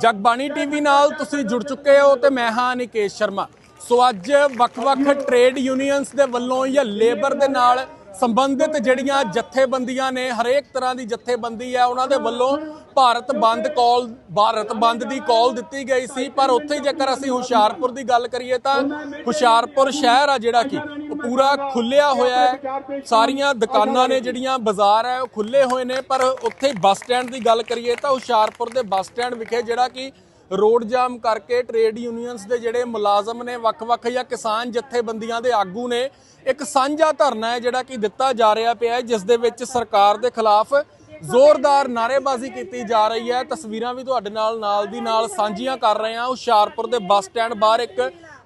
Jagbani TV ਨਾਲ ਤੁਸੀਂ ਜੁੜ ਚੁੱਕੇ ਹੋ ਤੇ ਮੈਂ ਹਾਂ ਨਿਕੇਸ਼ ਸ਼ਰਮਾ। ਸੋ ਅੱਜ ਵੱਖ-ਵੱਖ ਟ੍ਰੇਡ ਯੂਨੀਅਨਸ ਦੇ ਵੱਲੋਂ ਜਾਂ ਲੇਬਰ ਦੇ ਨਾਲ ਸੰਬੰਧਿਤ ਜਿਹੜੀਆਂ ਜਥੇਬੰਦੀਆਂ ਨੇ, ਹਰੇਕ ਤਰ੍ਹਾਂ ਦੀ ਜਥੇਬੰਦੀ ਹੈ, ਉਹਨਾਂ ਦੇ ਵੱਲੋਂ ਭਾਰਤ ਬੰਦ ਕਾਲ, ਭਾਰਤ ਬੰਦ ਦੀ ਕਾਲ ਦਿੱਤੀ ਗਈ ਸੀ। ਪਰ ਉੱਥੇ ਜੇਕਰ ਅਸੀਂ ਹੁਸ਼ਿਆਰਪੁਰ ਦੀ ਗੱਲ ਕਰੀਏ ਤਾਂ ਹੁਸ਼ਿਆਰਪੁਰ ਸ਼ਹਿਰ ਆ ਜਿਹੜਾ ਕਿ ਪੂਰਾ ਖੁੱਲਿਆ ਹੋਇਆ ਹੈ। ਸਾਰੀਆਂ ਦੁਕਾਨਾਂ ਨੇ ਜਿਹੜੀਆਂ ਬਾਜ਼ਾਰ ਹੈ, ਉਹ ਖੁੱਲੇ ਹੋਏ ਨੇ, ਪਰ ਉੱਥੇ ਬੱਸ ਸਟੈਂਡ ਦੀ ਗੱਲ ਕਰੀਏ ਤਾਂ ਹੁਸ਼ਿਆਰਪੁਰ ਦੇ ਬੱਸ ਸਟੈਂਡ ਵਿਖੇ ਜਿਹੜਾ ਕਿ ਰੋਡ ਜਾਮ ਕਰਕੇ ਟ੍ਰੇਡ ਯੂਨੀਅਨਸ ਦੇ ਜਿਹੜੇ ਮੁਲਾਜ਼ਮ ਨੇ, ਵੱਖ-ਵੱਖ ਜਾਂ ਕਿਸਾਨ ਜਥੇਬੰਦੀਆਂ ਦੇ ਆਗੂ ਨੇ, ਇੱਕ ਸਾਂਝਾ ਧਰਨਾ ਹੈ ਜਿਹੜਾ ਕਿ ਦਿੱਤਾ ਜਾ ਰਿਹਾ ਪਿਆ ਹੈ, ਜਿਸ ਦੇ ਵਿੱਚ ਸਰਕਾਰ ਦੇ ਖਿਲਾਫ ਜ਼ੋਰਦਾਰ ਨਾਅਰੇਬਾਜ਼ੀ ਕੀਤੀ ਜਾ ਰਹੀ ਹੈ। ਤਸਵੀਰਾਂ ਵੀ ਤੁਹਾਡੇ ਨਾਲ ਨਾਲ ਦੀ ਨਾਲ ਸਾਂਝੀਆਂ ਕਰ ਰਹੇ ਹਾਂ। ਹੁਸ਼ਿਆਰਪੁਰ ਦੇ ਬੱਸ ਸਟੈਂਡ ਬਾਹਰ ਇੱਕ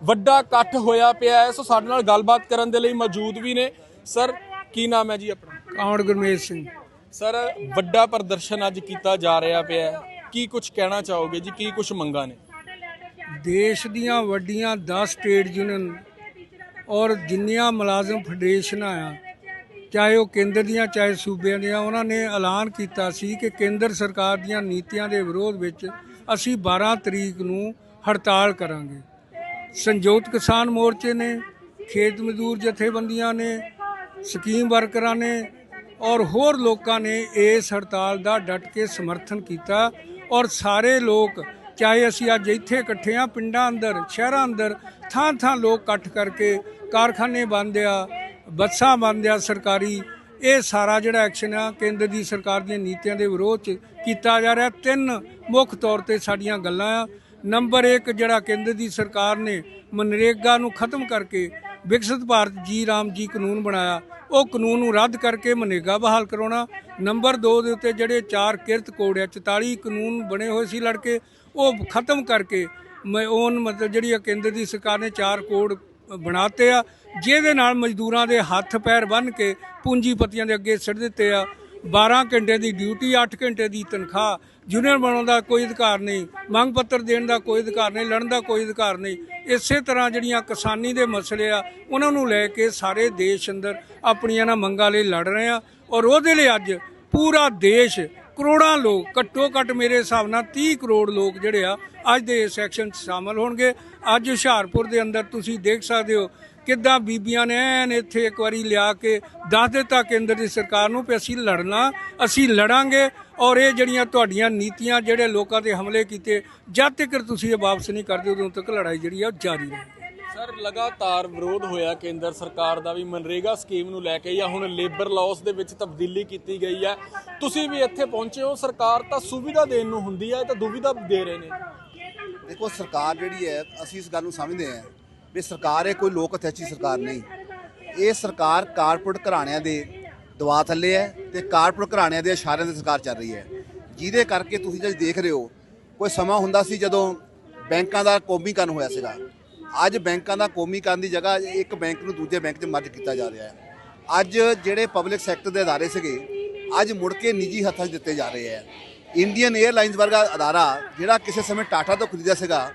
ਵੱਡਾ ਇਕੱਠ ਹੋਇਆ ਪਿਆ ਹੈ। ਸੋ ਸਾਡੇ ਨਾਲ ਗੱਲਬਾਤ ਕਰਨ ਦੇ ਲਈ ਮੌਜੂਦ ਵੀ ਨੇ। ਸਰ ਕੀ ਨਾਮ ਹੈ ਜੀ ਆਪਣਾ? ਕਾਂਵੜ ਗੁਰਮੇਜ ਸਿੰਘ? ਸਰ ਵੱਡਾ ਪ੍ਰਦਰਸ਼ਨ ਅੱਜ ਕੀਤਾ ਜਾ ਰਿਹਾ ਪਿਆ ਹੈ। ਕੀ ਕੁਝ ਕਹਿਣਾ ਚਾਹੋਗੇ ਜੀ? ਕੀ ਕੁਝ ਮੰਗਾਂ ਨੇ? ਦੇਸ਼ ਦੀਆਂ ਵੱਡੀਆਂ 10 ਸਟੇਟ ਯੂਨੀਅਨ ਔਰ ਜਿੰਨੀਆਂ ਮੁਲਾਜ਼ਮ ਫੈਡਰੇਸ਼ਨਾਂ ਆ ਚਾਹੇ ਉਹ ਕੇਂਦਰ ਦੀਆਂ ਚਾਹੇ ਸੂਬਿਆਂ ਦੀਆਂ ਉਹਨਾਂ ਨੇ ਐਲਾਨ ਕੀਤਾ ਸੀ ਕਿ ਕੇਂਦਰ ਸਰਕਾਰ ਦੀਆਂ ਨੀਤੀਆਂ ਦੇ ਵਿਰੋਧ ਵਿੱਚ ਅਸੀਂ 12 ਤਰੀਕ ਨੂੰ ਹੜਤਾਲ ਕਰਾਂਗੇ। ਸੰਯੁਕਤ ਕਿਸਾਨ ਮੋਰਚੇ ਨੇ, ਖੇਤ ਮਜ਼ਦੂਰ ਜਥੇਬੰਦੀਆਂ ਨੇ, ਸਕੀਮ ਵਰਕਰਾਂ ਨੇ ਔਰ ਹੋਰ ਲੋਕਾਂ ਨੇ ਇਸ ਹੜਤਾਲ ਦਾ ਡਟ ਕੇ ਸਮਰਥਨ ਕੀਤਾ ਔਰ ਸਾਰੇ ਲੋਕ, ਚਾਹੇ ਅਸੀਂ ਅੱਜ ਇੱਥੇ ਇਕੱਠੇ ਆ ਪਿੰਡਾਂ ਅੰਦਰ, ਸ਼ਹਿਰਾਂ ਅੰਦਰ ਥਾਂ ਥਾਂ ਲੋਕ ਇਕੱਠ ਕਰਕੇ ਕਾਰਖਾਨੇ ਬੰਦ ਆ, ਬੱਸਾਂ ਬੰਦ ਆ ਸਰਕਾਰੀ, ਇਹ ਸਾਰਾ ਜਿਹੜਾ ਐਕਸ਼ਨ ਆ ਕੇਂਦਰ ਦੀ ਸਰਕਾਰ ਦੀਆਂ ਨੀਤੀਆਂ ਦੇ ਵਿਰੋਧ ਚ ਕੀਤਾ ਜਾ ਰਿਹਾ। ਤਿੰਨ ਮੁੱਖ ਤੌਰ ਤੇ ਸਾਡੀਆਂ ਗੱਲਾਂ ਆ। ਨੰਬਰ 1 ਜਿਹੜਾ ਕੇਂਦਰ ਦੀ ਸਰਕਾਰ ਨੇ ਮਨਰੇਗਾ ਨੂੰ ਖਤਮ ਕਰਕੇ ਵਿਕਸਿਤ ਭਾਰਤ ਜੀ ਰਾਮ ਜੀ ਕਾਨੂੰਨ ਬਣਾਇਆ, ਉਹ ਕਾਨੂੰਨ ਨੂੰ ਰੱਦ ਕਰਕੇ ਮਨਰੇਗਾ ਬਹਾਲ ਕਰਾਉਣਾ। ਨੰਬਰ 2 ਦੇ ਉੱਤੇ ਜਿਹੜੇ ਚਾਰ ਕਿਰਤ ਕੋਡ ਆ 44 ਕਾਨੂੰਨ ਬਣੇ ਹੋਏ ਸੀ ਲੜਕੇ, ਉਹ ਖਤਮ ਕਰਕੇ ਮੈਂ ਉਹਨ ਮਤਲਬ ਜਿਹੜੀ ਆ ਕੇਂਦਰ ਦੀ ਸਰਕਾਰ ਨੇ ਚਾਰ ਕੋਡ ਬਣਾਤੇ ਆ, ਜਿਹਦੇ ਨਾਲ ਮਜ਼ਦੂਰਾਂ ਦੇ ਹੱਥ ਪੈਰ ਬੰਨ੍ਹ ਕੇ ਪੂੰਜੀਪਤੀਆਂ ਦੇ ਅੱਗੇ ਸਿੱਟ ਦਿੱਤੇ ਆ। 12 ਘੰਟੇ ਦੀ ਡਿਊਟੀ 8 ਘੰਟੇ ਦੀ ਤਨਖਾਹ ਯੂਨੀਅਨ ਬਣਾਉਣ ਦਾ ਕੋਈ ਅਧਿਕਾਰ ਨਹੀਂ, ਮੰਗ ਪੱਤਰ ਦੇਣ ਦਾ ਕੋਈ ਅਧਿਕਾਰ ਨਹੀਂ, ਲੜਨ ਦਾ ਕੋਈ ਅਧਿਕਾਰ ਨਹੀਂ। ਇਸੇ ਤਰ੍ਹਾਂ ਜਿਹੜੀਆਂ ਕਿਸਾਨੀ ਦੇ ਮਸਲੇ ਆ, ਉਹਨਾਂ ਨੂੰ ਲੈ ਕੇ ਸਾਰੇ ਦੇਸ਼ ਅੰਦਰ ਆਪਣੀਆਂ ਨਾ ਮੰਗਾਂ ਲਈ ਲੜ ਰਹੇ ਆ ਔਰ ਉਹਦੇ ਲਈ ਅੱਜ ਪੂਰਾ ਦੇਸ਼, ਕਰੋੜਾਂ ਲੋਕ, ਘੱਟੋ ਘੱਟ ਮੇਰੇ ਹਿਸਾਬ ਨਾਲ 30 ਕਰੋੜ ਲੋਕ ਜਿਹੜੇ ਆ, ਅੱਜ ਦੇ ਇਸ ਐਕਸ਼ਨ 'ਚ ਸ਼ਾਮਲ ਹੋਣਗੇ। ਅੱਜ ਹੁਸ਼ਿਆਰਪੁਰ ਦੇ ਅੰਦਰ ਤੁਸੀਂ ਦੇਖ ਸਕਦੇ ਹੋ ਕਿੱਦਾਂ ਬੀਬੀਆਂ ਨੇ ਐਨ ਇੱਥੇ ਇੱਕ ਵਾਰੀ ਲਿਆ ਕੇ ਦੱਸ ਦਿੱਤਾ ਕੇਂਦਰ ਦੀ ਸਰਕਾਰ ਨੂੰ ਕਿ ਅਸੀਂ ਲੜਨਾ, ਅਸੀਂ ਲੜਾਂਗੇ। ਔਰ ਇਹ ਜਿਹੜੀਆਂ ਤੁਹਾਡੀਆਂ ਨੀਤੀਆਂ ਜਿਹੜੇ ਲੋਕਾਂ ਤੇ ਹਮਲੇ ਕੀਤੇ ਜਦ ਤੱਕ ਤੁਸੀਂ ਇਹ ਵਾਪਸ ਨਹੀਂ ਕਰਦੇ ਉਦੋਂ ਤੱਕ ਲੜਾਈ ਜਿਹੜੀ ਆ ਉਹ ਜਾਰੀ ਰਹੇਗੀ। ਸਰ ਲਗਾਤਾਰ ਵਿਰੋਧ ਹੋਇਆ ਕੇਂਦਰ ਸਰਕਾਰ ਦਾ ਵੀ ਮਨਰੇਗਾ ਸਕੀਮ ਨੂੰ ਲੈ ਕੇ ਜਾਂ ਹੁਣ ਲੇਬਰ ਲਾਅਸ ਦੇ ਵਿੱਚ ਤਬਦੀਲੀ ਕੀਤੀ ਗਈ ਹੈ ਤੁਸੀਂ ਵੀ ਇੱਥੇ ਪਹੁੰਚੇ ਹੋ ਸਰਕਾਰ ਤਾਂ ਸੁਵਿਧਾ ਦੇਣ ਨੂੰ ਹੁੰਦੀ ਹੈ ਇਹ ਤਾਂ ਦੁਵਿਧਾ ਦੇ ਰਹੇ ਨੇ। ਦੇਖੋ ਸਰਕਾਰ ਜਿਹੜੀ ਹੈ ਅਸੀਂ ਇਸ ਗੱਲ ਨੂੰ ਸਮਝਦੇ ਹਾਂ ਵੀ ਸਰਕਾਰ ਇਹ ਕੋਈ ਲੋਕ ਅਥੈਚੀ ਸਰਕਾਰ ਨਹੀਂ। ਇਹ ਸਰਕਾਰ ਕਾਰਪੋਰੇਟ ਘਰਾਣਿਆਂ ਦੇ ਦਵਾ ਥੱਲੇ ਹੈ ਤੇ ਕਾਰਪੋਰੇਟ ਘਰਾਣਿਆਂ ਦੇ ਇਸ਼ਾਰਿਆਂ ਤੇ ਸਰਕਾਰ ਚੱਲ ਰਹੀ ਹੈ। ਜਿਹਦੇ ਕਰਕੇ ਤੁਸੀਂ ਜਦ ਦੇਖ ਰਹੇ ਹੋ, ਕੋਈ ਸਮਾਂ ਹੁੰਦਾ ਸੀ ਜਦੋਂ ਬੈਂਕਾਂ ਦਾ ਕੌਮੀਕਰਨ ਹੋਇਆ ਸੀਗਾ। ਅੱਜ ਬੈਂਕਾਂ ਦਾ ਕੌਮੀਕਰਨ ਦੀ ਜਗ੍ਹਾ ਇੱਕ ਬੈਂਕ ਨੂੰ ਦੂਜੇ ਬੈਂਕ 'ਚ ਮਰਜ ਕੀਤਾ ਜਾ ਰਿਹਾ ਹੈ। ਅੱਜ ਜਿਹੜੇ ਪਬਲਿਕ ਸੈਕਟਰ ਦੇ ਅਦਾਰੇ ਸੀਗੇ, ਅੱਜ ਮੁੜ ਕੇ ਨਿੱਜੀ ਹੱਥਾਂ 'ਚ ਦਿੱਤੇ ਜਾ ਰਹੇ ਹੈ। ਇੰਡੀਅਨ 에ਅਰਲਾਈਨਸ ਵਰਗਾ ਅਦਾਰਾ ਜਿਹੜਾ ਕਿਸੇ ਸਮੇਂ ਟਾਟਾ ਤੋਂ ਖਰੀਦਿਆ ਸੀਗਾ,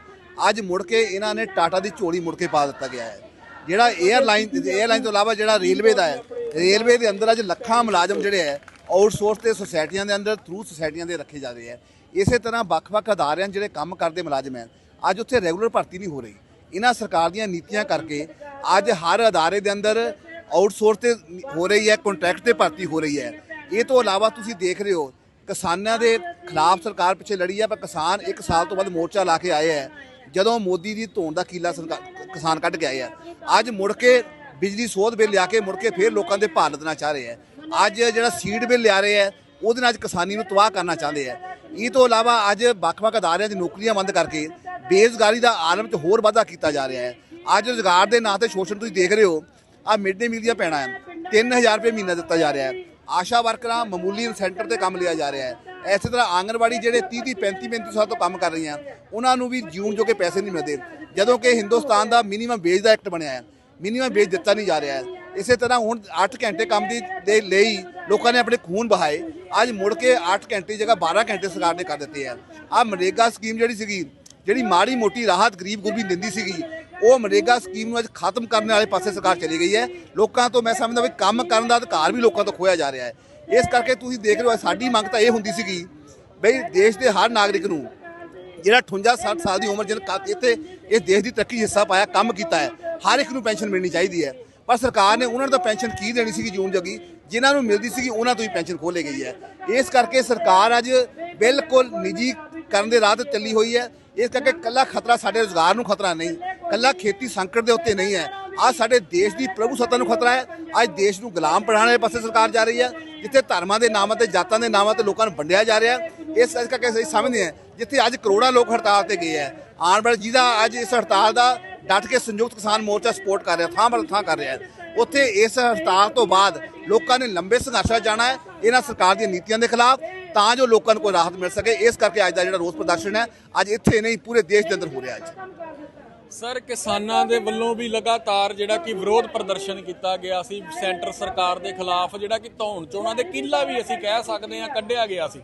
ਅੱਜ ਮੁੜ ਕੇ ਇਹਨਾਂ ਨੇ ਟਾਟਾ ਦੀ ਝੋਲੀ ਮੁੜ ਕੇ ਪਾ ਦਿੱਤਾ ਗਿਆ ਹੈ। ਜਿਹੜਾ 에ਅਰਲਾਈਨ 에ਅਰਲਾਈਨ ਤੋਂ ਇਲਾਵਾ ਜਿਹੜਾ ਰੇਲਵੇ ਦਾ ਹੈ ਰੇਲਵੇ ਦੇ ਅੰਦਰ ਅੱਜ ਲੱਖਾਂ ਮੁਲਾਜ਼ਮ ਜਿਹੜੇ ਹੈ ਆਊਟਸੋਰਸ ਤੇ ਸੁਸਾਇਟੀਆਂ ਦੇ ਅੰਦਰ ਥਰੂ ਸੁਸਾਇਟੀਆਂ ਦੇ ਰੱਖੇ ਜਾ ਰਹੇ ਹੈ। ਇਸੇ ਤਰ੍ਹਾਂ ਵੱਖ-ਵੱਖ ਅਦਾਰਿਆਂ ਜਿਹੜੇ ਕੰਮ ਕਰਦੇ ਮੁਲਾਜ਼ਮ ਹੈ, ਅੱਜ ਉੱਥੇ ਰੈਗੂਲਰ ਭਰਤੀ ਨਹੀਂ ਹੋ ਰਹੀ। ਇਹਨਾਂ ਸਰਕਾਰ ਦੀਆਂ ਨੀਤੀਆਂ ਕਰਕੇ ਅੱਜ ਹਰ ਅਦਾਰੇ ਦੇ ਅੰਦਰ ਆਊਟਸੋਰਸ ਤੇ ਹੋ ਰਹੀ ਹੈ ਕੰਟਰੈਕਟ ਤੇ ਭਰਤੀ ਹੋ ਰਹੀ ਹੈ। ਇਹ ਤੋਂ ਇਲਾਵਾ ਤੁਸੀਂ ਦੇਖ ਰਹੇ ਹੋ, ਕਿਸਾਨਾਂ ਦੇ ਖਿਲਾਫ ਸਰਕਾਰ ਪਿੱਛੇ ਲੜੀ ਹੈ, ਪਰ ਕਿਸਾਨ ਇੱਕ ਸਾਲ ਤੋਂ ਬਾਅਦ ਮੋਰਚਾ ਲਾ ਕੇ ਆਏ ਹੈ। ਜਦੋਂ ਮੋਦੀ ਦੀ ਧੋਣ ਦਾ ਕੀਲਾ ਸਰਕਾਰ ਕਿਸਾਨ ਕੱਢ ਕੇ ਆਏ ਹੈ। ਅੱਜ ਮੁੜ ਕੇ ਬਿਜਲੀ ਸੋਧ ਬਿੱਲ ਲਿਆ ਕੇ ਮੁੜ ਕੇ ਫੇਰ ਲੋਕਾਂ ਦੇ ਭਾਅ ਲੱਦਣਾ ਚਾਹ ਰਹੇ ਆ ਅੱਜ ਜਿਹੜਾ ਸੀਡ ਬਿੱਲ ਲਿਆ ਰਹੇ ਆ ਉਹਦੇ ਨਾਲ ਅੱਜ ਕਿਸਾਨੀ ਨੂੰ ਤਬਾਹ ਕਰਨਾ ਚਾਹੁੰਦੇ ਆ ਇਹ ਤੋਂ ਇਲਾਵਾ ਅੱਜ ਵੱਖ-ਵੱਖ ਅਦਾਰਿਆਂ ਦੀ ਨੌਕਰੀਆਂ ਬੰਦ ਕਰਕੇ ਬੇਰੁਜ਼ਗਾਰੀ ਦਾ ਆਲਮ 'ਚ ਹੋਰ ਵਾਧਾ ਕੀਤਾ ਜਾ ਰਿਹਾ ਹੈ। ਅੱਜ ਰੁਜ਼ਗਾਰ ਦੇ ਨਾਂ ਤੇ ਸ਼ੋਸ਼ਣ ਤੁਸੀਂ ਦੇਖ ਰਹੇ ਹੋ ਆ ਮਿਡ ਡੇ ਮੀਲ ਦੀਆਂ ਪੈਣਾ ਹੈ 3000 ਰੁਪਏ ਮਹੀਨਾ ਦਿੱਤਾ ਜਾ ਰਿਹਾ ਹੈ। ਆਸ਼ਾ ਵਰਕਰਾਂ ਮਾਮੂਲੀ ਸੈਂਟਰ ਤੇ ਕੰਮ ਲਿਆ ਜਾ ਰਿਹਾ ਹੈ। ਇਸੇ ਤਰ੍ਹਾਂ ਆਂਗਨਵਾੜੀ ਜਿਹੜੇ 30 30 35 35 ਸਾਲ ਤੋਂ ਕੰਮ ਕਰ ਰਹੀਆਂ, ਉਹਨਾਂ ਨੂੰ ਵੀ ਜੂਨ ਜੋਗੇ ਪੈਸੇ ਨਹੀਂ ਮਿਲਦੇ। ਜਦੋਂ ਕਿ ਹਿੰਦੁਸਤਾਨ ਦਾ ਮਿਨੀਮਮ ਵੇਜ ਦਾ ਐਕਟ ਬਣਿਆ ਹੈ। ਮਿਨੀਮਮ ਵੇਜ ਦਿੱਤਾ ਨਹੀਂ ਜਾ ਰਿਹਾ ਹੈ। ਇਸੇ ਤਰ੍ਹਾਂ ਹੁਣ 8 ਘੰਟੇ ਕੰਮ ਦੀ ਦੇ ਲਈ ਲੋਕਾਂ ਨੇ ਆਪਣੇ ਖੂਨ ਬਹਾਏ ਅੱਜ ਮੁੜ ਕੇ 8 ਘੰਟੇ ਜਗ੍ਹਾ 12 ਘੰਟੇ ਸਰਕਾਰ ਨੇ ਕਰ ਦਿੱਤੇ ਆ ਆ ਮਨਰੇਗਾ ਸਕੀਮ ਜਿਹੜੀ ਸੀਗੀ, ਜਿਹੜੀ ਮਾੜੀ ਮੋਟੀ ਰਾਹਤ ਗਰੀਬ ਗੁਰਬੀ ਦਿੰਦੀ ਸੀਗੀ, ਉਹ ਮਨਰੇਗਾ ਸਕੀਮ ਨੂੰ ਅੱਜ ਖਤਮ ਕਰਨ ਵਾਲੇ ਪਾਸੇ ਸਰਕਾਰ ਚਲੀ ਗਈ ਹੈ। ਲੋਕਾਂ ਤੋਂ ਮੈਂ ਸਮਝਦਾ ਵੀ ਕੰਮ ਕਰਨ ਦਾ ਅਧਿਕਾਰ ਵੀ ਲੋਕਾਂ ਤੋਂ ਖੋਇਆ ਜਾ ਰਿਹਾ ਹੈ। ਇਸ ਕਰਕੇ ਤੁਸੀਂ ਦੇਖ ਰਹੇ ਹੋ, ਸਾਡੀ ਮੰਗ ਤਾਂ ਇਹ ਹੁੰਦੀ ਸੀਗੀ, ਬਈ ਦੇਸ਼ ਦੇ ਹਰ ਨਾਗਰਿਕ ਨੂੰ ਜਿਹੜਾ 58 60 ਸਾਲ ਦੀ ਉਮਰ ਜਿਹਨੇ ਕਾ- ਇੱਥੇ ਇਸ ਦੇਸ਼ ਦੀ ਤਰੱਕੀ ਹਿੱਸਾ ਪਾਇਆ, ਕੰਮ ਕੀਤਾ ਹੈ। ਹਰ ਇੱਕ ਨੂੰ ਪੈਨਸ਼ਨ ਮਿਲਣੀ ਚਾਹੀਦੀ ਹੈ। ਪਰ ਸਰਕਾਰ ਨੇ ਉਹਨਾਂ ਨੂੰ ਤਾਂ ਪੈਨਸ਼ਨ ਕੀ ਦੇਣੀ ਸੀਗੀ ਜੂਨ ਜਗੀ? ਜਿਨ੍ਹਾਂ ਨੂੰ ਮਿਲਦੀ ਸੀਗੀ, ਉਹਨਾਂ ਤੋਂ ਹੀ ਪੈਨਸ਼ਨ ਖੋਲੇ ਗਈ ਹੈ। ਇਸ ਕਰਕੇ ਸਰਕਾਰ ਅੱਜ ਬਿਲਕੁਲ ਨਿੱਜੀ ਕਰਨ ਦੇ ਰਾਹ ਤੇ ਚੱਲੀ ਹੋਈ ਹੈ। ਇਸ ਕਰਕੇ ਕੱਲਾ ਖਤਰਾ ਸਾਡੇ ਰੋਜ਼ਗਾਰ ਨੂੰ ਖਤਰਾ ਨਹੀਂ ਕੱਲਾ ਖੇਤੀ ਸੰਕਟ ਦੇ ਉੱਤੇ ਨਹੀਂ ਹੈ। ਅੱਜ ਸਾਡੇ ਦੇਸ਼ ਦੀ ਪ੍ਰਭੂ ਸੱਤਾ ਨੂੰ ਖਤਰਾ ਹੈ। ਅੱਜ ਦੇਸ਼ ਨੂੰ ਗੁਲਾਮ ਬਣਾਉਣ ਦੇ ਪਾਸੇ ਸਰਕਾਰ ਜਾ ਰਹੀ ਹੈ, ਜਿੱਥੇ ਧਰਮਾਂ ਦੇ ਨਾਮਾਂ ਤੇ ਜਾਤਾਂ ਦੇ ਨਾਮਾਂ ਤੇ ਲੋਕਾਂ ਨੂੰ ਵੰਡਿਆ ਜਾ ਰਿਹਾ ਹੈ। ਇਸ ਅੱਜ ਕਰਕੇ ਅਸੀਂ ਸਮਝਦੇ ਹਾਂ, ਜਿੱਥੇ ਅੱਜ ਕਰੋੜਾਂ ਲੋਕ ਹੜਤਾਲ ਤੇ ਗਏ ਹੈ। ਆਉਣ ਵਾਲੇ ਜਿਹਦਾ ਅੱਜ ਇਸ ਹੜਤਾਲ ਦਾ ਡਟ ਕੇ ਸੰਯੁਕਤ ਕਿਸਾਨ ਮੋਰਚਾ ਸਪੋਰਟ ਕਰ ਰਿਹਾ, ਥਾਂ ਬਲ ਥਾਂ ਕਰ ਰਿਹਾ ਉੱਥੇ ਇਸ ਹੜਤਾਲ ਤੋਂ ਬਾਅਦ ਲੋਕਾਂ ਨੇ ਲੰਬੇ ਸੰਘਰਸ਼ਾਂ 'ਚ ਜਾਣਾ ਹੈ, ਇਹਨਾਂ ਸਰਕਾਰ ਦੀਆਂ ਨੀਤੀਆਂ ਦੇ ਖਿਲਾਫ, ਤਾਂ ਜੋ ਲੋਕਾਂ ਨੂੰ ਕੋਈ ਰਾਹਤ ਮਿਲ ਸਕੇ। ਇਸ ਕਰਕੇ ਅੱਜ ਦਾ ਜਿਹੜਾ ਰੋਸ ਪ੍ਰਦਰਸ਼ਨ ਹੈ, ਅੱਜ ਇੱਥੇ ਨਹੀਂ, ਪੂਰੇ ਦੇਸ਼ ਦੇ ਅੰਦਰ ਹੋ ਰਿਹਾ ਅੱਜ ਸਰ, ਕਿਸਾਨਾਂ ਦੇ ਵੱਲੋਂ ਵੀ ਲਗਾਤਾਰ ਜਿਹੜਾ ਕਿ ਵਿਰੋਧ ਪ੍ਰਦਰਸ਼ਨ ਕੀਤਾ ਗਿਆ ਸੀ ਸੈਂਟਰ ਸਰਕਾਰ ਦੇ ਖਿਲਾਫ, ਜਿਹੜਾ ਕਿ ਧੌਣ ਚੋਣਾਂ ਦੇ ਕਿੱਲਾ ਵੀ ਅਸੀਂ ਕਹਿ ਸਕਦੇ ਹਾਂ ਕੱਢਿਆ ਗਿਆ ਸੀ।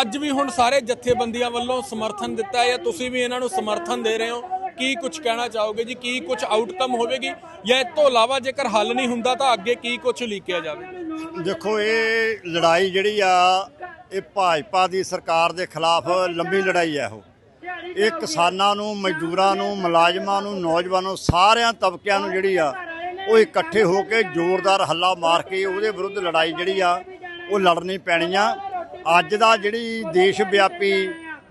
ਅੱਜ ਵੀ ਹੁਣ ਸਾਰੇ ਜਥੇਬੰਦੀਆਂ ਵੱਲੋਂ ਸਮਰਥਨ ਦਿੱਤਾ ਹੈ ਤੁਸੀਂ ਵੀ ਇਹਨਾਂ ਨੂੰ ਸਮਰਥਨ ਦੇ ਰਹੇ ਹੋ? ਕੀ ਕੁਝ ਕਹਿਣਾ ਚਾਹੋਗੇ ਜੀ? ਕੀ ਕੁਝ ਆਊਟਕਮ ਹੋਵੇਗੀ? ਜਾਂ ਇਸ ਤੋਂ ਇਲਾਵਾ ਜੇਕਰ ਹੱਲ ਨਹੀਂ ਹੁੰਦਾ ਤਾਂ ਅੱਗੇ ਕੀ ਕੁਝ ਲੀਕਿਆ ਜਾਵੇ? ਦੇਖੋ, ਇਹ ਲੜਾਈ ਜਿਹੜੀ ਆ, ਇਹ ਭਾਜਪਾ ਦੀ ਸਰਕਾਰ ਦੇ ਖਿਲਾਫ ਲੰਬੀ ਲੜਾਈ ਹੈ ਉਹ। ਇਹ ਕਿਸਾਨਾਂ ਨੂੰ, ਮਜ਼ਦੂਰਾਂ ਨੂੰ, ਮੁਲਾਜ਼ਮਾਂ ਨੂੰ, ਨੌਜਵਾਨਾਂ ਨੂੰ, ਸਾਰਿਆਂ ਤਬਕਿਆਂ ਨੂੰ ਜਿਹੜੀ ਆ, ਉਹ ਇਕੱਠੇ ਹੋ ਕੇ ਜ਼ੋਰਦਾਰ ਹੱਲਾ ਮਾਰ ਕੇ ਉਹਦੇ ਵਿਰੁੱਧ ਲੜਾਈ ਜਿਹੜੀ ਆ, ਉਹ ਲੜਨੀ ਪੈਣੀ ਆ। ਅੱਜ ਦਾ ਜਿਹੜੀ ਦੇਸ਼ ਵਿਆਪੀ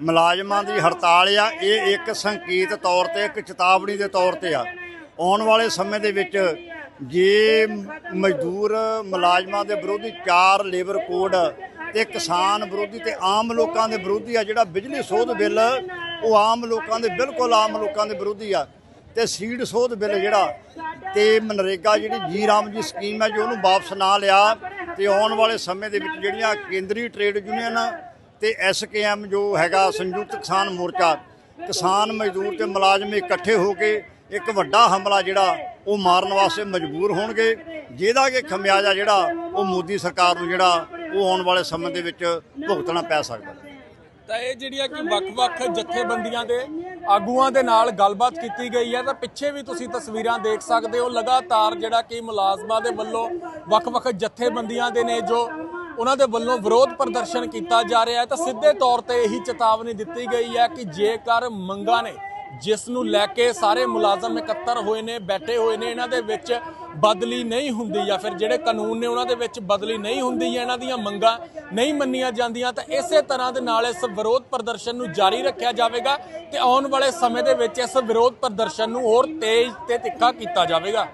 ਮੁਲਾਜ਼ਮਾਂ ਦੀ ਹੜਤਾਲ ਆ, ਇਹ ਇੱਕ ਸੰਕੇਤ ਤੌਰ ਤੇ, ਇੱਕ ਚੇਤਾਵਨੀ ਦੇ ਤੌਰ ਤੇ ਆ। ਆਉਣ ਵਾਲੇ ਸਮੇਂ ਦੇ ਵਿੱਚ ਜੇ ਮਜ਼ਦੂਰ ਮੁਲਾਜ਼ਮਾਂ ਦੇ ਵਿਰੋਧੀ ਚਾਰ ਲੇਬਰ ਕੋਡ ਤੇ ਕਿਸਾਨ ਵਿਰੋਧੀ ਤੇ ਆਮ ਲੋਕਾਂ ਦੇ ਵਿਰੋਧੀ ਆ ਜਿਹੜਾ ਬਿਜਲੀ ਸੋਧ ਬਿੱਲ ਉਹ ਆਮ ਲੋਕਾਂ ਦੇ ਬਿਲਕੁਲ ਆਮ ਲੋਕਾਂ ਦੇ ਵਿਰੋਧੀ ਆ। ਤੇ ਸੀਡ ਸੋਧ ਬਿੱਲ ਜਿਹੜਾ, ਤੇ ਮਨਰੇਗਾ ਜਿਹੜੀ ਜੀ ਰਾਮ ਜੀ ਸਕੀਮ ਹੈ ਜੋ ਉਹਨੂੰ ਵਾਪਸ ਨਾ ਲਿਆ, ਤੇ ਆਉਣ ਵਾਲੇ ਸਮੇਂ ਦੇ ਵਿੱਚ ਜਿਹੜੀਆਂ ਕੇਂਦਰੀ ਟ੍ਰੇਡ ਯੂਨੀਅਨ ਤੇ ਐਸਕੇਐਮ ਜੋ ਹੈਗਾ ਸੰਯੁਕਤ ਕਿਸਾਨ ਮੋਰਚਾ, ਕਿਸਾਨ ਮਜ਼ਦੂਰ ਤੇ ਮੁਲਾਜ਼ਮ ਇਕੱਠੇ ਹੋ ਕੇ ਇੱਕ ਵੱਡਾ ਹਮਲਾ ਜਿਹੜਾ, ਉਹ ਮਾਰਨ ਵਾਸਤੇ ਮਜਬੂਰ ਹੋਣਗੇ। ਜਿਹਦਾ ਕਿ ਖਮਿਆਜਾ ਜਿਹੜਾ, ਉਹ ਮੋਦੀ ਸਰਕਾਰ ਨੂੰ ਜਿਹੜਾ, ਉਹ ਆਉਣ ਵਾਲੇ ਸਮੇਂ ਦੇ ਵਿੱਚ ਭੁਗਤਣਾ ਪੈ ਸਕਦਾ। ਤਾਂ ਇਹ ਜਿਹੜੀਆਂ ਕਿ ਵੱਖ-ਵੱਖ ਜਥੇਬੰਦੀਆਂ ਦੇ ਆਗੂਆਂ ਦੇ ਨਾਲ ਗੱਲਬਾਤ ਕੀਤੀ ਗਈ ਹੈ ਤਾਂ ਪਿੱਛੇ ਵੀ ਤੁਸੀਂ ਤਸਵੀਰਾਂ ਦੇਖ ਸਕਦੇ ਹੋ। ਲਗਾਤਾਰ ਜਿਹੜਾ ਕਿ ਮੁਲਾਜ਼ਮਾਂ ਦੇ ਵੱਲੋਂ ਵੱਖ-ਵੱਖ ਜਥੇਬੰਦੀਆਂ ਦੇ ਨੇ ਜੋ ਉਹਨਾਂ ਦੇ ਵੱਲੋਂ ਵਿਰੋਧ ਪ੍ਰਦਰਸ਼ਨ ਕੀਤਾ ਜਾ ਰਿਹਾ ਹੈ ਤਾਂ ਸਿੱਧੇ ਤੌਰ ਤੇ ਇਹੀ ਚੇਤਾਵਨੀ ਦਿੱਤੀ ਗਈ ਹੈ ਕਿ ਜੇਕਰ ਮੰਗਾਂ ਨੇ ਜਿਸ ਨੂੰ ਲੈ ਕੇ ਸਾਰੇ ਮੁਲਾਜ਼ਮ ਇਕੱਤਰ ਹੋਏ ਨੇ, ਬੈਠੇ ਹੋਏ ਨੇ, ਇਹਨਾਂ ਦੇ ਵਿੱਚ ਬਦਲੀ ਨਹੀਂ ਹੁੰਦੀ ਜਾਂ ਫਿਰ ਜਿਹੜੇ ਕਾਨੂੰਨ ਨੇ ਉਹਨਾਂ ਦੇ ਵਿੱਚ ਬਦਲੀ ਨਹੀਂ ਹੁੰਦੀ ਜਾਂ ਇਹਨਾਂ ਦੀਆਂ ਮੰਗਾਂ ਨਹੀਂ ਮੰਨੀਆਂ ਜਾਂਦੀਆਂ, ਤਾਂ ਇਸੇ ਤਰ੍ਹਾਂ ਦੇ ਨਾਲ ਇਸ ਵਿਰੋਧ ਪ੍ਰਦਰਸ਼ਨ ਨੂੰ ਜਾਰੀ ਰੱਖਿਆ ਜਾਵੇਗਾ ਤੇ ਆਉਣ ਵਾਲੇ ਸਮੇਂ ਦੇ ਵਿੱਚ ਇਸ ਵਿਰੋਧ ਪ੍ਰਦਰਸ਼ਨ ਨੂੰ ਹੋਰ ਤੇਜ਼ ਤੇ ਤਿੱਖਾ ਕੀਤਾ ਜਾਵੇਗਾ।